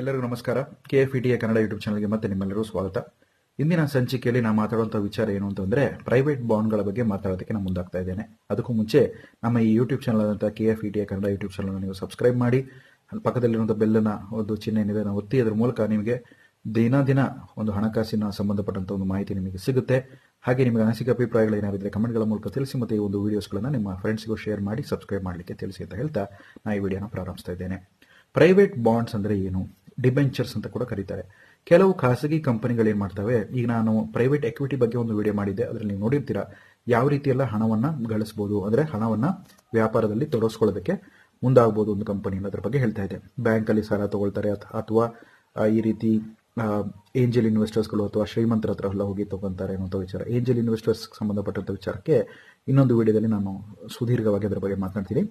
ಎಲ್ಲರಿಗೂ ನಮಸ್ಕಾರ. K F E Kannada YouTube ಚಾನಲ್ಗೆ ಮತ್ತೆ ನಿಮ್ಮೆಲ್ಲರೂ ಸ್ವಾಗತ. ಇಂದಿನ ಸಂಚಿಕೆಯಲ್ಲಿ ನಾನು ಮಾತಾಡುವಂಥ ವಿಚಾರ ಏನು ಅಂತಂದ್ರೆ ಪ್ರೈವೇಟ್ ಬಾಂಡ್ಗಳ ಬಗ್ಗೆ ಮಾತಾಡೋದಕ್ಕೆ ನಾನು ಮುಂದಾಗ್ತಾ ಇದ್ದೇನೆ. ಅದಕ್ಕೂ ಮುಂಚೆ ನಮ್ಮ ಈ ಯೂಟ್ಯೂಬ್ ಚಾನಲ್ ಆದಂಥ K F E Kannada YouTube channel ನೀವು ಸಬ್ಸ್ಕ್ರೈಬ್ ಮಾಡಿ. ಪಕ್ಕದಲ್ಲಿರುವಂಥ ಬೆಲ್ಲನ ಒಂದು ಚಿಹ್ನೆ ಏನಿದೆ ನಾವು ಒತ್ತಿ, ಅದರ ಮೂಲಕ ನಿಮಗೆ ದಿನ ದಿನ ಒಂದು ಹಣಕಾಸಿನ ಸಂಬಂಧಪಟ್ಟಂಥ ಒಂದು ಮಾಹಿತಿ ನಿಮಗೆ ಸಿಗುತ್ತೆ. ಹಾಗೆ ನಿಮಗೆ ಅನಿಸಿಕೆ, ಅಭಿಪ್ರಾಯಗಳು ಏನಾಗಿದ್ರೆ ಕಮೆಂಟ್ಗಳ ಮೂಲಕ ತಿಳಿಸಿ ಮತ್ತೆ ಈ ಒಂದು ವೀಡಿಯೋಸ್ಗಳನ್ನು ನಿಮ್ಮ ಫ್ರೆಂಡ್ಸ್ಗೂ ಶೇರ್ ಮಾಡಿ ಸಬ್ಸ್ಕ್ರೈಬ್ ಮಾಡಲಿಕ್ಕೆ ತಿಳಿಸಿ ಅಂತ ಹೇಳ್ತಾ ನಾನು ಈ ವಿಡಿಯೋನ ಪ್ರಾರಂಭಿಸ್ತಾ ಇದ್ದೇನೆ. ಪ್ರೈವೇಟ್ ಬಾಂಡ್ಸ್ ಅಂದರೆ ಏನು? ಡಿಬೆಂಚರ್ಸ್ ಅಂತ ಕೂಡ ಕರೀತಾರೆ. ಕೆಲವು ಖಾಸಗಿ ಕಂಪನಿಗಳು ಏನ್ ಮಾಡ್ತವೆ, ಈಗ ನಾನು ಪ್ರೈವೇಟ್ ಎಕ್ವಿಟಿ ಬಗ್ಗೆ ಒಂದು ವಿಡಿಯೋ ಮಾಡಿದ್ದೆ, ಅದರಲ್ಲಿ ನೀವು ನೋಡಿರ್ತೀರಾ. ಯಾವ ರೀತಿ ಎಲ್ಲ ಹಣವನ್ನ ಗಳಿಸಬಹುದು ಅಂದ್ರೆ ಹಣವನ್ನ ವ್ಯಾಪಾರದಲ್ಲಿ ತೊಡಗಿಸ್ಕೊಳ್ಳೋದಕ್ಕೆ ಮುಂದಾಗಬಹುದು ಒಂದು ಕಂಪನಿ ಅನ್ನೋದ್ರ ಬಗ್ಗೆ ಹೇಳ್ತಾ ಇದೆ ಬ್ಯಾಂಕ್ ಅಲ್ಲಿ ಸಾಲ ತಗೊಳ್ತಾರೆ ಅಥ- ಅಥವಾ ಈ ರೀತಿ ಏಂಜಲ್ ಇನ್ವೆಸ್ಟರ್ಸ್ಗಳು ಅಥವಾ ಶ್ರೀಮಂತರ ಹತ್ರ ಎಲ್ಲ ಹೋಗಿ ತಗೊಂತಾರೆ ಅನ್ನೋ ವಿಚಾರ. ಏಂಜಲ್ ಇನ್ವೆಸ್ಟರ್ಸ್ ಸಂಬಂಧಪಟ್ಟಂತ ವಿಚಾರಕ್ಕೆ ಇನ್ನೊಂದು ವಿಡಿಯೋದಲ್ಲಿ ನಾನು ಸುದೀರ್ಘವಾಗಿ ಅದರ ಬಗ್ಗೆ ಮಾತನಾಡ್ತೀನಿ.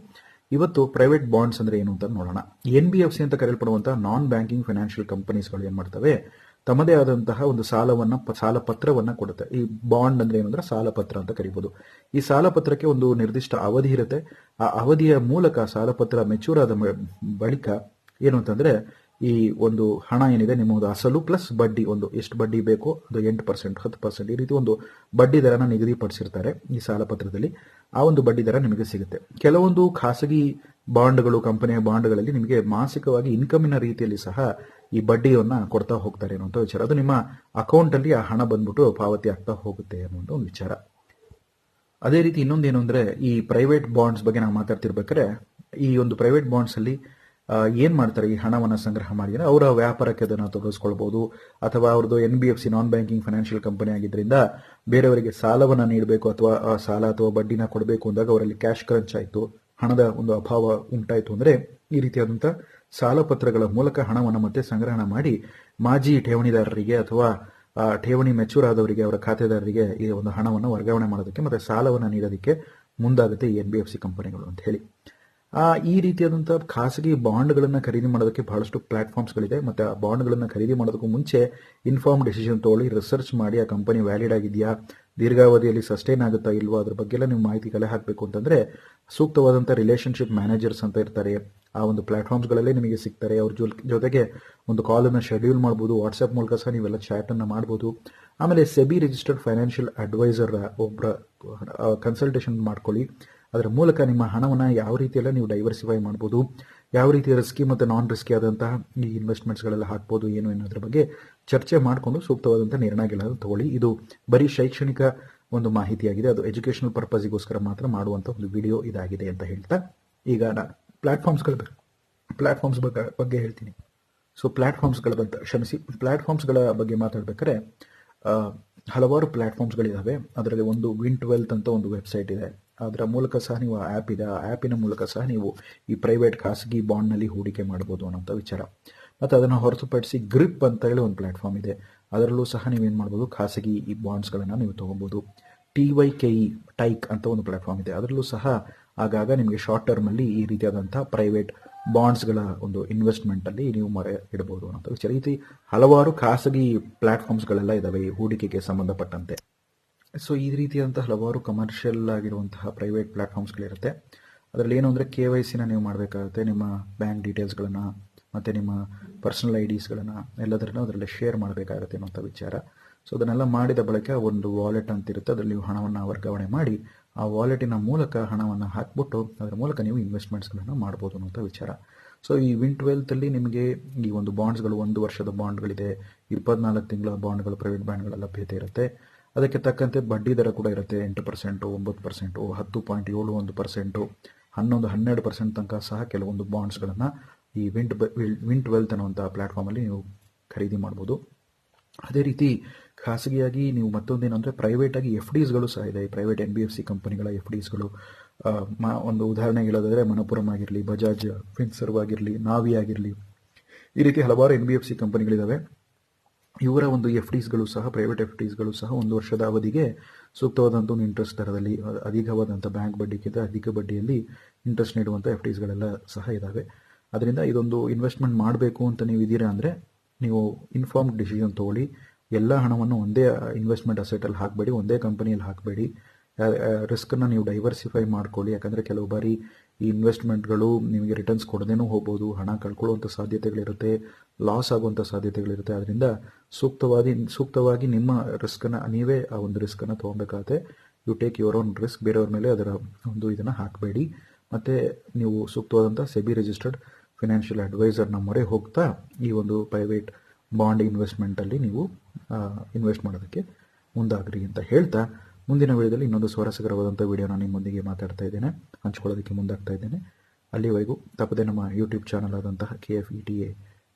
ಇವತ್ತು ಪ್ರೈವೇಟ್ ಬಾಂಡ್ಸ್ ಅಂದ್ರೆ ಏನು ಅಂತ ನೋಡೋಣ. ಎನ್ ಬಿ ಎಫ್ ಸಿ ಅಂತ ಕರೆಯಲ್ಪಡುವಂತಹ ನಾನ್ ಬ್ಯಾಂಕಿಂಗ್ ಫೈನಾನ್ಷಿಯಲ್ ಕಂಪನೀಸ್ಗಳು ಏನ್ ಮಾಡ್ತವೆ? ತಮ್ಮದೇ ಆದಂತಹ ಒಂದು ಸಾಲವನ್ನ, ಸಾಲ ಪತ್ರವನ್ನ ಕೊಡುತ್ತೆ. ಈ ಬಾಂಡ್ ಅಂದ್ರೆ ಏನು ಅಂದ್ರೆ ಸಾಲ ಪತ್ರ ಅಂತ ಕರಿಬಹುದು ಈ ಸಾಲ ಪತ್ರಕ್ಕೆ ಒಂದು ನಿರ್ದಿಷ್ಟ ಅವಧಿ ಇರುತ್ತೆ. ಆ ಅವಧಿಯ ಮೂಲಕ ಸಾಲ ಪತ್ರ ಮೆಚೂರ್ ಆದ ಬಳಿಕ ಏನು ಅಂತಂದ್ರೆ ಈ ಒಂದು ಹಣ ಏನಿದೆ ನಿಮ್ಮ ಒಂದು ಅಸಲು ಪ್ಲಸ್ ಬಡ್ಡಿ ಒಂದು, ಎಷ್ಟು ಬಡ್ಡಿ ಬೇಕೋ, ಅದು ಎಂಟು ಪರ್ಸೆಂಟ್ ಹತ್ತು ಪರ್ಸೆಂಟ್ ಈ ರೀತಿ ಒಂದು ಬಡ್ಡಿ ದರನ ನಿಗದಿಪಡಿಸಿರ್ತಾರೆ ಈ ಸಾಲ ಪತ್ರದಲ್ಲಿ. ಆ ಒಂದು ಬಡ್ಡಿ ದರ ನಿಮಗೆ ಸಿಗುತ್ತೆ. ಕೆಲವೊಂದು ಖಾಸಗಿ ಬಾಂಡ್ಗಳು, ಕಂಪನಿಯ ಬಾಂಡ್ಗಳಲ್ಲಿ ನಿಮಗೆ ಮಾಸಿಕವಾಗಿ ಇನ್ಕಮಿನ ರೀತಿಯಲ್ಲಿ ಸಹ ಈ ಬಡ್ಡಿಯನ್ನ ಕೊಡ್ತಾ ಹೋಗ್ತಾರೆ ಅನ್ನುವಂಥ ವಿಚಾರ. ಅದು ನಿಮ್ಮ ಅಕೌಂಟ್ ಅಲ್ಲಿ ಆ ಹಣ ಬಂದ್ಬಿಟ್ಟು ಪಾವತಿ ಆಗ್ತಾ ಹೋಗುತ್ತೆ ಅನ್ನುವಂಥ ಒಂದು ವಿಚಾರ. ಅದೇ ರೀತಿ ಇನ್ನೊಂದೇನು ಅಂದ್ರೆ ಈ ಪ್ರೈವೇಟ್ ಬಾಂಡ್ಸ್ ಬಗ್ಗೆ ನಾವು ಮಾತಾಡ್ತಿರ್ಬೇಕಾದ್ರೆ, ಈ ಒಂದು ಪ್ರೈವೇಟ್ ಬಾಂಡ್ಸ್ ಅಲ್ಲಿ ಏನ್ ಮಾಡ್ತಾರೆ? ಈ ಹಣವನ್ನು ಸಂಗ್ರಹ ಮಾಡಿ ಅವರ ವ್ಯಾಪಾರಕ್ಕೆ ಅದನ್ನು ತೊಡಗಿಸ್ಕೊಳ್ಬಹುದು ಅಥವಾ ಅವ್ರದ್ದು N B F C non banking financial company ಆಗಿದ್ರಿಂದ ಬೇರೆಯವರಿಗೆ ಸಾಲವನ್ನ ನೀಡಬೇಕು ಅಥವಾ, ಆ, ಸಾಲ ಅಥವಾ ಬಡ್ಡಿನ ಕೊಡಬೇಕು ಅಂದಾಗ ಅವರಲ್ಲಿ ಕ್ಯಾಶ್ ಕ್ರಂಚ್ ಆಯಿತು. ಹಣದ ಒಂದು ಅಭಾವ ಉಂಟಾಯಿತು ಅಂದ್ರೆ ಈ ರೀತಿಯಾದಂಥ ಸಾಲ ಪತ್ರಗಳ ಮೂಲಕ ಹಣವನ್ನು ಮತ್ತೆ ಸಂಗ್ರಹಣ ಮಾಡಿ ಮಾಜಿ ಠೇವಣಿದಾರರಿಗೆ ಅಥವಾ ಠೇವಣಿ ಮೆಚೂರ್ ಆದವರಿಗೆ, ಅವರ ಖಾತೆದಾರರಿಗೆ ಈ ಒಂದು ಹಣವನ್ನು ವರ್ಗಾವಣೆ ಮಾಡೋದಕ್ಕೆ ಮತ್ತೆ ಸಾಲವನ್ನು ನೀಡೋದಕ್ಕೆ ಮುಂದಾಗುತ್ತೆ ಎನ್ ಬಿ ಎಫ್ ಸಿ ಕಂಪನಿಗಳು ಅಂತ ಹೇಳಿ. ಈ ರೀತಿಯಾದಂತಹ ಖಾಸಗಿ ಬಾಂಡ್ಗಳನ್ನು ಖರೀದಿ ಮಾಡೋದಕ್ಕೆ ಬಹಳಷ್ಟು ಪ್ಲಾಟ್ಫಾರ್ಮ್ಸ್ಗಳಿದೆ. ಮತ್ತೆ ಆ ಬಾಂಡ್ಗಳನ್ನು ಖರೀದಿ ಮಾಡೋದಕ್ಕೂ ಮುಂಚೆ ಇನ್ಫಾರ್ಮ್ ಡಿಸಿಷನ್ ತಗೊಳ್ಳಿ, ರಿಸರ್ಚ್ ಮಾಡಿ, ಆ ಕಂಪನಿ ವ್ಯಾಲಿಡ್ ಆಗಿದೆಯಾ, ದೀರ್ಘಾವಧಿಯಲ್ಲಿ ಸಸ್ಟೈನ್ ಆಗುತ್ತಾ ಇಲ್ವಾ, ಅದ್ರ ಬಗ್ಗೆ ಎಲ್ಲ ನೀವು ಮಾಹಿತಿ ಕಲೆ ಹಾಕಬೇಕು ಅಂತಂದರೆ ಸೂಕ್ತವಾದಂಥ ರಿಲೇಶನ್ಶಿಪ್ ಮ್ಯಾನೇಜರ್ಸ್ ಅಂತ ಇರ್ತಾರೆ. ಆ ಒಂದು ಪ್ಲಾಟ್ಫಾರ್ಮ್ಸ್ಗಳಲ್ಲೇ ನಿಮಗೆ ಸಿಗ್ತಾರೆ. ಅವ್ರ ಜೊತೆಗೆ ಒಂದು ಕಾಲನ್ನು ಶೆಡ್ಯೂಲ್ ಮಾಡ್ಬೋದು ವಾಟ್ಸಪ್ ಮೂಲಕ ಸಹ ನೀವೆಲ್ಲ ಚಾಟ್ ಅನ್ನ ಮಾಡ್ಬೋದು. ಆಮೇಲೆ ಸೆಬಿ ರಿಜಿಸ್ಟರ್ಡ್ ಫೈನಾನ್ಷಿಯಲ್ ಅಡ್ವೈಸರ್ ಒಬ್ಬರ ಕನ್ಸಲ್ಟೇಷನ್ ಮಾಡ್ಕೊಳ್ಳಿ. ಅದರ ಮೂಲಕ ನಿಮ್ಮ ಹಣವನ್ನು ಯಾವ ರೀತಿಯೆಲ್ಲ ನೀವು ಡೈವರ್ಸಿಫೈ ಮಾಡ್ಬೋದು, ಯಾವ ರೀತಿಯ ರಿಸ್ಕಿ ಮತ್ತು ನಾನ್ ರಿಸ್ಕಿ ಆದಂತಹ ಈ ಇನ್ವೆಸ್ಟ್ಮೆಂಟ್ಸ್ಗಳೆಲ್ಲ ಹಾಕ್ಬೋದು, ಏನು ಅನ್ನೋದ್ರ ಬಗ್ಗೆ ಚರ್ಚೆ ಮಾಡಿಕೊಂಡು ಸೂಕ್ತವಾದಂಥ ನಿರ್ಣಯಗಳನ್ನು ತಗೊಳ್ಳಿ. ಇದು ಬರೀ ಶೈಕ್ಷಣಿಕ ಒಂದು ಮಾಹಿತಿಯಾಗಿದೆ. ಅದು ಎಜುಕೇಷನಲ್ ಪರ್ಪಸ್ಗೋಸ್ಕರ ಮಾತ್ರ ಮಾಡುವಂಥ ಒಂದು ವಿಡಿಯೋ ಇದಾಗಿದೆ ಅಂತ ಹೇಳ್ತಾ ಈಗ ನಾನು ಪ್ಲಾಟ್ಫಾರ್ಮ್ಸ್ಗಳ ಪ್ಲಾಟ್ಫಾರ್ಮ್ಸ್ ಬಗ್ಗೆ ಹೇಳ್ತೀನಿ. ಸೊ ಪ್ಲಾಟ್ಫಾರ್ಮ್ಸ್ಗಳ ಬಗ್ಗೆ ಕ್ಷಮಿಸಿ ಪ್ಲಾಟ್ಫಾರ್ಮ್ಸ್ಗಳ ಬಗ್ಗೆ ಮಾತಾಡ್ಬೇಕಾದ್ರೆ ಹಲವಾರು ಪ್ಲ್ಯಾಟ್ಫಾರ್ಮ್ಸ್ಗಳಿದ್ದಾವೆ ಅದರಲ್ಲಿ ಒಂದು ವಿಂಟ್ ವೆಲ್ತ್ ಅಂತ ಒಂದು ವೆಬ್ಸೈಟ್ ಇದೆ. ಅದರ ಮೂಲಕ ಸಹ ನೀವು ಆ್ಯಪ್ ಇದೆ. ಆ ಆ್ಯಪಿನ ಮೂಲಕ ಸಹ ನೀವು ಈ ಪ್ರೈವೇಟ್ ಖಾಸಗಿ ಬಾಂಡ್ನಲ್ಲಿ ಹೂಡಿಕೆ ಮಾಡ್ಬೋದು ಅನ್ನೋಂಥ ವಿಚಾರ. ಮತ್ತು ಅದನ್ನು ಹೊರತುಪಡಿಸಿ ಗ್ರಿಪ್ ಅಂತ ಹೇಳಿ ಒಂದು ಪ್ಲಾಟ್ಫಾರ್ಮ್ ಇದೆ. ಅದರಲ್ಲೂ ಸಹ ನೀವೇನು ಮಾಡ್ಬೋದು? ಖಾಸಗಿ ಈ ಬಾಂಡ್ಸ್ಗಳನ್ನು ನೀವು ತಗೋಬಹುದು. T Y K E Tyke ಅಂತ ಒಂದು ಪ್ಲಾಟ್ಫಾರ್ಮ್ ಇದೆ. ಅದರಲ್ಲೂ ಸಹ ಆಗಾಗ ನಿಮಗೆ ಶಾರ್ಟ್ ಟರ್ಮ್ ಅಲ್ಲಿ ಈ ರೀತಿಯಾದಂಥ ಪ್ರೈವೇಟ್ ಬಾಂಡ್ಸ್ಗಳ ಒಂದು ಇನ್ವೆಸ್ಟ್ಮೆಂಟ್ ಅಲ್ಲಿ ನೀವು ಮರೆ ಇಡಬಹುದು ಅನ್ನೋಂಥ ವಿಚಾರ. ರೀತಿ ಹಲವಾರು ಖಾಸಗಿ ಪ್ಲಾಟ್ಫಾರ್ಮ್ಸ್ಗಳೆಲ್ಲ ಇದ್ದಾವೆ ಈ ಹೂಡಿಕೆಗೆ ಸಂಬಂಧಪಟ್ಟಂತೆ. ಸೊ ಈ ರೀತಿಯಾದಂತಹ ಹಲವಾರು ಕಮರ್ಷಿಯಲ್ ಆಗಿರುವಂತಹ ಪ್ರೈವೇಟ್ ಪ್ಲಾಟ್ಫಾರ್ಮ್ಸ್ಗಳಿರುತ್ತೆ ಅದರಲ್ಲಿ ಏನು ಅಂದರೆ ಕೆ ವೈ ಸಿನ ನೀವು ಮಾಡಬೇಕಾಗುತ್ತೆ. ನಿಮ್ಮ ಬ್ಯಾಂಕ್ ಡೀಟೇಲ್ಸ್ಗಳನ್ನು ಮತ್ತು ನಿಮ್ಮ ಪರ್ಸನಲ್ ಐ ಡಿಸ್ಗಳನ್ನು ಎಲ್ಲದರನ್ನು ಅದರಲ್ಲಿ ಶೇರ್ ಮಾಡಬೇಕಾಗುತ್ತೆ ಅನ್ನೋಂಥ ವಿಚಾರ. ಸೊ ಅದನ್ನೆಲ್ಲ ಮಾಡಿದ ಬಳಿಕ ಒಂದು ವಾಲೆಟ್ ಅಂತ ಇರುತ್ತೆ. ಅದರಲ್ಲಿ ನೀವು ಹಣವನ್ನು ವರ್ಗಾವಣೆ ಮಾಡಿ, ಆ ವಾಲೆಟಿನ ಮೂಲಕ ಹಣವನ್ನು ಹಾಕ್ಬಿಟ್ಟು, ಅದರ ಮೂಲಕ ನೀವು ಇನ್ವೆಸ್ಟ್ಮೆಂಟ್ಸ್ಗಳನ್ನು ಮಾಡ್ಬೋದು ಅನ್ನೋಂಥ ವಿಚಾರ. ಸೊ ಈ ವಿನ್ ಟ್ವೆಲ್ತಲ್ಲಿ ನಿಮಗೆ ಈ ಒಂದು ಬಾಂಡ್ಸ್ಗಳು ಒಂದು ವರ್ಷದ ಬಾಂಡ್ಗಳಿದೆ ಇಪ್ಪತ್ನಾಲ್ಕು ತಿಂಗಳ ಬಾಂಡ್ಗಳು ಪ್ರೈವೇಟ್ ಬಾಂಡ್ಗಳ ಲಭ್ಯತೆ ಇರುತ್ತೆ. ಅದಕ್ಕೆ ತಕ್ಕಂತೆ ಬಡ್ಡಿ ದರ ಕೂಡ ಇರುತ್ತೆ. ಎಂಟು ಪರ್ಸೆಂಟು, ಒಂಬತ್ತು ಪರ್ಸೆಂಟು, ಹತ್ತು ಪಾಯಿಂಟ್ ಏಳು ಒಂದು ಪರ್ಸೆಂಟು, ಹನ್ನೊಂದು, ಹನ್ನೆರಡು ಪರ್ಸೆಂಟ್ ತನಕ ಸಹ ಕೆಲವೊಂದು ಬಾಂಡ್ಸ್ಗಳನ್ನು ಈ ವಿಂಟ್ ವಿಂಟ್ ವೆಲ್ತ್ ಅನ್ನುವಂಥ ಪ್ಲಾಟ್ಫಾರ್ಮಲ್ಲಿ ನೀವು ಖರೀದಿ ಮಾಡ್ಬೋದು. ಅದೇ ರೀತಿ ಖಾಸಗಿಯಾಗಿ ನೀವು ಮತ್ತೊಂದೇನು ಅಂದರೆ ಪ್ರೈವೇಟಾಗಿ ಎಫ್ ಡಿಸ್ಗಳು ಸಹ ಇದೆ. Private N B F C ಕಂಪನಿಗಳ ಎಫ್ ಡಿಸ್ಗಳು ಒಂದು ಉದಾಹರಣೆ ಹೇಳೋದಾದರೆ ಮಣಪುರಂ ಆಗಿರಲಿ ಬಜಾಜ್ ಫಿನ್ಸರ್ವ್ ಆಗಿರಲಿ ನಾವಿ ಆಗಿರಲಿ, ಈ ರೀತಿ ಹಲವಾರು ಎನ್ ಬಿ ಎಫ್ ಸಿ ಕಂಪನಿಗಳಿದ್ದಾವೆ ಇವರ ಒಂದು ಎಫ್ ಡಿಸ್ಗಳು ಸಹ ಪ್ರೈವೇಟ್ ಎಫ್ ಡಿಸ್ಗಳು ಸಹ ಒಂದು ವರ್ಷದ ಅವಧಿಗೆ ಸೂಕ್ತವಾದಂಥ ಒಂದು ಇಂಟ್ರೆಸ್ಟ್ ದರದಲ್ಲಿ ಅಧಿಕವಾದಂಥ ಬ್ಯಾಂಕ್ ಬಡ್ಡಿಗಿಂತ ಅಧಿಕ ಬಡ್ಡಿಯಲ್ಲಿ ಇಂಟ್ರೆಸ್ಟ್ ನೀಡುವಂಥ ಎಫ್ ಡಿಸ್ಗಳೆಲ್ಲ ಸಹ ಇದ್ದಾವೆ ಅದರಿಂದ ಇದೊಂದು ಇನ್ವೆಸ್ಟ್ಮೆಂಟ್ ಮಾಡಬೇಕು ಅಂತ ನೀವು ಇದ್ದೀರಾ ಅಂದರೆ, ನೀವು ಇನ್ಫಾರ್ಮ್ ಡಿಸಿಷನ್ ತೊಗೊಳ್ಳಿ. ಎಲ್ಲ ಹಣವನ್ನು ಒಂದೇ ಇನ್ವೆಸ್ಟ್ಮೆಂಟ್ ಅಸೆಟಲ್ಲಿ ಹಾಕಬೇಡಿ, ಒಂದೇ ಕಂಪನಿಯಲ್ಲಿ ಹಾಕಬೇಡಿ. ರಿಸ್ಕನ್ನು ನೀವು ಡೈವರ್ಸಿಫೈ ಮಾಡ್ಕೊಳ್ಳಿ. ಯಾಕಂದರೆ ಕೆಲವು ಬಾರಿ ಈ ಇನ್ವೆಸ್ಟ್ಮೆಂಟ್ಗಳು ನಿಮಗೆ ರಿಟರ್ನ್ಸ್ ಕೊಡದೇನೂ ಹೋಗ್ಬೋದು, ಹಣ ಕಳ್ಕೊಳ್ಳುವಂಥ ಸಾಧ್ಯತೆಗಳಿರುತ್ತೆ ಲಾಸ್ ಆಗುವಂಥ ಸಾಧ್ಯತೆಗಳಿರುತ್ತೆ. ಆದ್ದರಿಂದ ಸೂಕ್ತವಾಗಿ ಸೂಕ್ತವಾಗಿ ನಿಮ್ಮ ರಿಸ್ಕನ್ನು ನೀವೇ ಆ ಒಂದು ರಿಸ್ಕನ್ನು ತೊಗೊಬೇಕಾಗತ್ತೆ you take your own risk ಬೇರೆಯವ್ರ ಮೇಲೆ ಅದರ ಒಂದು ಇದನ್ನು ಹಾಕಬೇಡಿ. ಮತ್ತು ನೀವು ಸೂಕ್ತವಾದಂಥ ಸೆಬಿ ರಿಜಿಸ್ಟರ್ಡ್ ಫಿನಾನ್ಷಿಯಲ್ ಅಡ್ವೈಸರ್ನ ಮೊರೆ ಹೋಗ್ತಾ ಈ ಒಂದು ಪ್ರೈವೇಟ್ ಬಾಂಡ್ ಇನ್ವೆಸ್ಟ್ಮೆಂಟಲ್ಲಿ ನೀವು ಇನ್ವೆಸ್ಟ್ ಮಾಡೋದಕ್ಕೆ ಮುಂದಾಗ್ರಿ ಅಂತ ಹೇಳ್ತಾ ಮುಂದಿನ ವಿಡಿಯೋದಲ್ಲಿ ಇನ್ನೊಂದು ಸ್ವಾರಸ್ಯಕರವಾದಂಥ ವಿಡಿಯೋನ ನಿಮ್ಮೊಂದಿಗೆ ಮಾತಾಡ್ತಾ ಇದ್ದೇನೆ. ಹಂಚ್ಕೊಳ್ಳೋದಕ್ಕೆ ಮುಂದಾಗ್ತಾ ಇದ್ದೇನೆ. ಅಲ್ಲಿವರೆಗೂ ತಪ್ಪದೆ ನಮ್ಮ ಯೂಟ್ಯೂಬ್ ಚಾನಲ್ ಆದಂತಹ K F E T A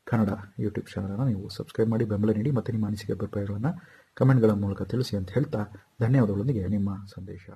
Kannada YouTube ಚಾನಲನ್ನು ನೀವು ಸಬ್ಸ್ಕ್ರೈಬ್ ಮಾಡಿ, ಬೆಂಬಲ ನೀಡಿ ಮತ್ತು ನಿಮ್ಮ ಅನಿಸಿಕೆ ಅಭಿಪ್ರಾಯಗಳನ್ನು ಕಮೆಂಟ್ಗಳ ಮೂಲಕ ತಿಳಿಸಿ ಅಂತ ಹೇಳ್ತಾ ಧನ್ಯವಾದಗಳೊಂದಿಗೆ ನಿಮ್ಮ ಸಂದೇಶ.